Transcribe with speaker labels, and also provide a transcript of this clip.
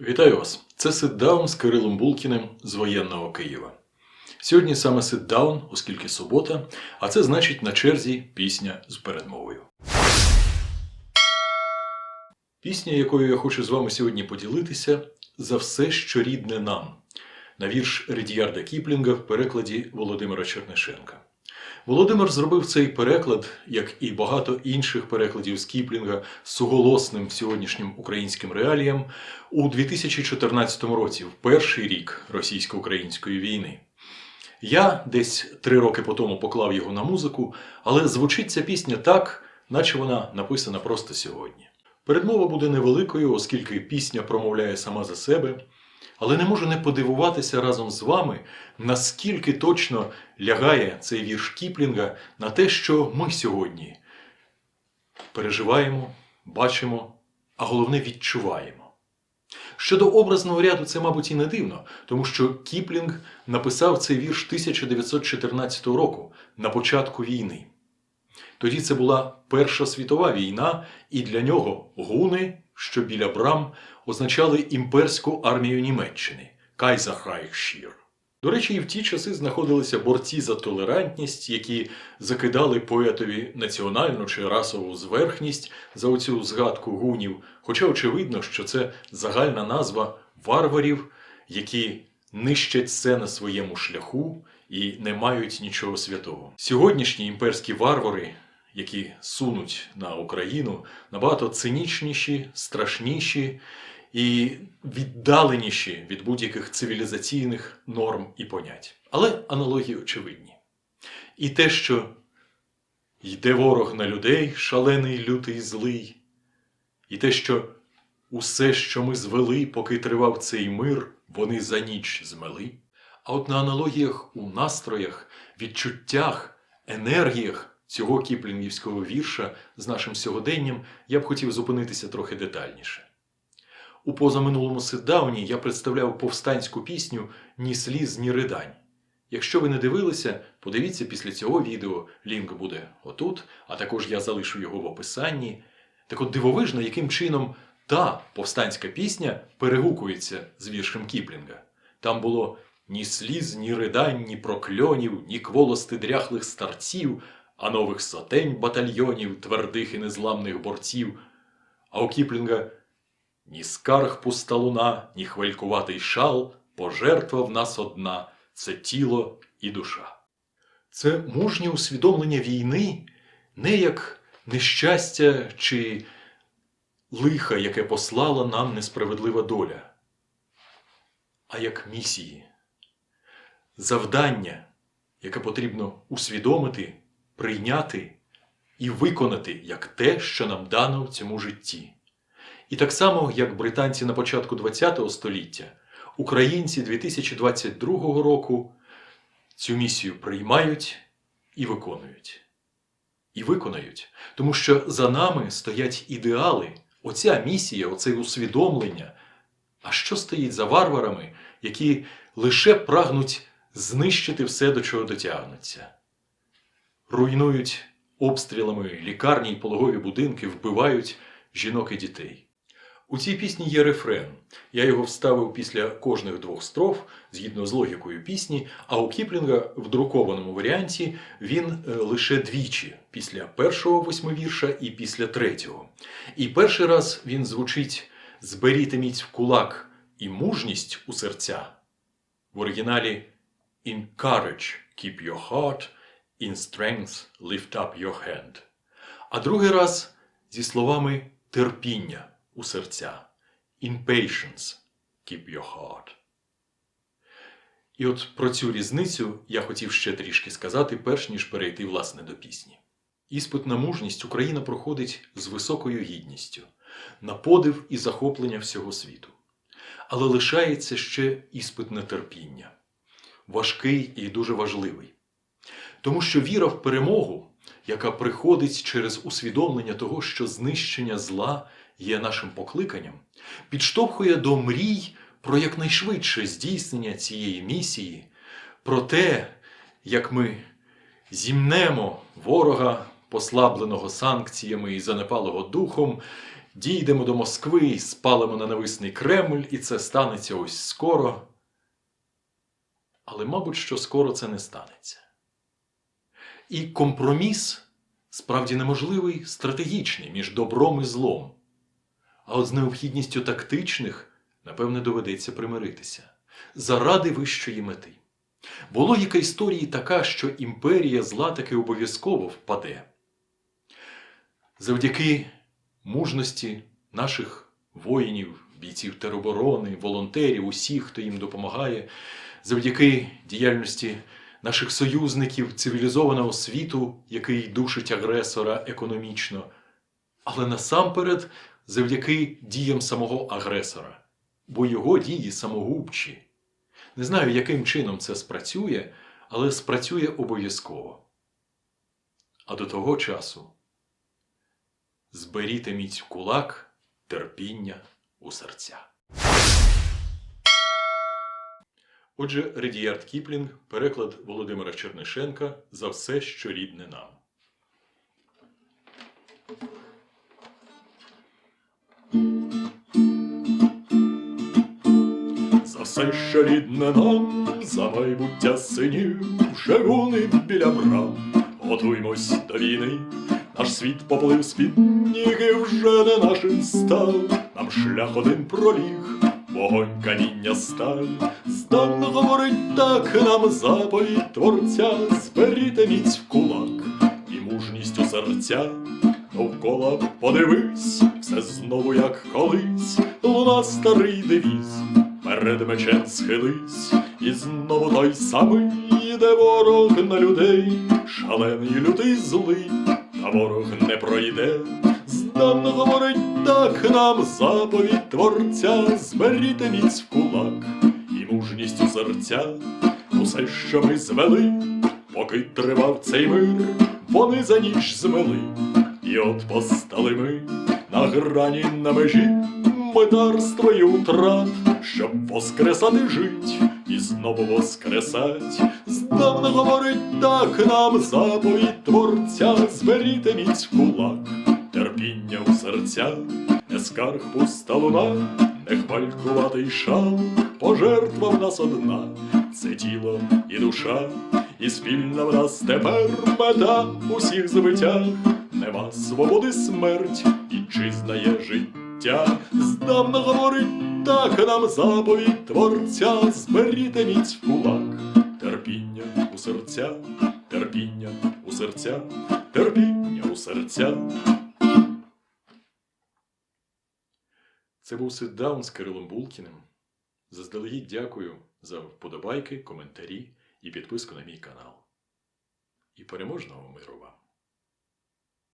Speaker 1: Вітаю вас! Це ситдаун з Кирилом Булкіним з воєнного Києва. Сьогодні саме ситдаун, оскільки субота, а це значить на черзі пісня з передмовою. Пісня, якою я хочу з вами сьогодні поділитися, за все, що рідне нам, на вірш Редіярда Кіплінга в перекладі Володимира Чернишенка. Володимир зробив цей переклад, як і багато інших перекладів з Кіплінга, суголосним сьогоднішнім українським реаліям у 2014 році, в перший рік російсько-української війни. Я десь три роки по тому поклав його на музику, але звучить ця пісня так, наче вона написана просто сьогодні. Передмова буде невеликою, оскільки пісня промовляє сама за себе, але не можу не подивуватися разом з вами, наскільки точно лягає цей вірш Кіплінга на те, що ми сьогодні переживаємо, бачимо, а головне відчуваємо. Щодо образного ряду, це, мабуть, і не дивно, тому що Кіплінг написав цей вірш 1914 року на початку війни. Тоді це була Перша світова війна, і для нього гуни, що біля брам, означали імперську армію Німеччини Кайзахрайхшір. До речі, і в ті часи знаходилися борці за толерантність, які закидали поетові національну чи расову зверхність за оцю згадку гунів, хоча очевидно, що це загальна назва варварів, які нищать все на своєму шляху і не мають нічого святого. Сьогоднішні імперські варвари, які сунуть на Україну, набагато цинічніші, страшніші і віддаленіші від будь-яких цивілізаційних норм і понять. Але аналогії очевидні. І те, що йде ворог на людей, шалений, лютий, злий, і те, що усе, що ми звели, поки тривав цей мир, вони за ніч змели. А от на аналогіях у настроях, відчуттях, енергіях цього кіплінгівського вірша з нашим сьогоденням я б хотів зупинитися трохи детальніше. У позаминулому ситдауні я представляв повстанську пісню Ні сліз, ні ридань. Якщо ви не дивилися, подивіться після цього відео, лінк буде отут, а також я залишу його в описанні. Так от дивовижно, яким чином та повстанська пісня перегукується з віршем Кіплінга. Там було ні сліз, ні ридань, ні прокльонів, ні кволости дряхлих старців, а нових сотень батальйонів, твердих і незламних борців. А у Кіплінга ні скарг пуста луна, ні хвалькуватий шал, пожертва в нас одна це тіло і душа. Це мужнє усвідомлення війни не як нещастя чи лиха, яке послала нам несправедлива доля, а як місії, завдання, яке потрібно усвідомити, прийняти і виконати як те, що нам дано в цьому житті. І так само, як британці на початку ХХ століття, українці 2022 року цю місію приймають і виконують. І виконають, тому що за нами стоять ідеали, оця місія, оце усвідомлення. А що стоїть за варварами, які лише прагнуть знищити все, до чого дотягнуться? Руйнують обстрілами лікарні й пологові будинки, вбивають жінок і дітей. У цій пісні є рефрен. Я його вставив після кожних двох строф, згідно з логікою пісні, а у Кіплінга в друкованому варіанті він е, лише двічі, після першого восьмивірша і після третього. І перший раз він звучить «Зберіте міць в кулак і мужність у серця. В оригіналі «In courage keep your heart, in strength lift up your hand». А другий раз зі словами терпіння у серця. In patience keep your heart. І от про цю різницю я хотів ще трішки сказати, перш ніж перейти власне до пісні. Іспит на мужність Україна проходить з високою гідністю, на подив і захоплення всього світу. Але лишається ще іспит на терпіння, важкий і дуже важливий. Тому що віра в перемогу, яка приходить через усвідомлення того, що знищення зла є нашим покликанням, підштовхує до мрій про якнайшвидше здійснення цієї місії, про те, як ми зімнемо ворога, послабленого санкціями і занепалого духом, дійдемо до Москви, спалимо на нависний Кремль, і це станеться ось скоро. Але, мабуть, що скоро це не станеться. І компроміс справді неможливий стратегічний між добром і злом. А от з необхідністю тактичних, напевне, доведеться примиритися заради вищої мети. Бо логіка історії така, що імперія зла таки обов'язково впаде. Завдяки мужності наших воїнів, бійців тероборони, волонтерів, усіх, хто їм допомагає, завдяки діяльності наших союзників цивілізованого світу, який душить агресора економічно, але насамперед завдяки діям самого агресора, бо його дії самогубчі. Не знаю, яким чином це спрацює, але спрацює обов'язково. А до того часу зберіте міць кулак, терпіння у серця. Отже, Редіярд Кіплінг, переклад Володимира Чернишенка за все, що рідне нам. За все, що рідне нам, за майбуття синів, гонить біля брам. Готуймось до війни, наш світ поплив з-під ніг і вже не нашим став. Нам шлях один проліг, вогонь каміння сталь. Здавна говорить так нам заповідь творця, зберіте міць в кулак і мужність у серця. Довкола подивись, все знову як колись, луна старий девіз, перед мечем схились, і знову той самий йде ворог на людей, шалений лютий злий, та ворог не пройде. Здавна говорить так нам заповідь творця, зберіте міць в кулак і мужність у серця, усе, що ми звели, поки тривав цей мир, вони за ніч змели. І от постали ми на грані на межі митарства і утрат, щоб воскресати жить і знову воскресать. Здавна говорить так нам заповідь творця, зберіте міць в кулак, серця, не пуста луна, не хвалькуватий шал, пожертва в нас одна, це тіло і душа, і спільна в нас тепер мета усіх збиттях. Нема свободи смерть, і чизна є життя. Здавна говорить так нам заповідь творця, зберіте міць в кулак, терпіння у серця, терпіння у серця, терпіння у серця. Це був ситдаун з Кирилом Булкіним. Заздалегідь дякую за вподобайки, коментарі і підписку на мій канал. І переможного миру вам!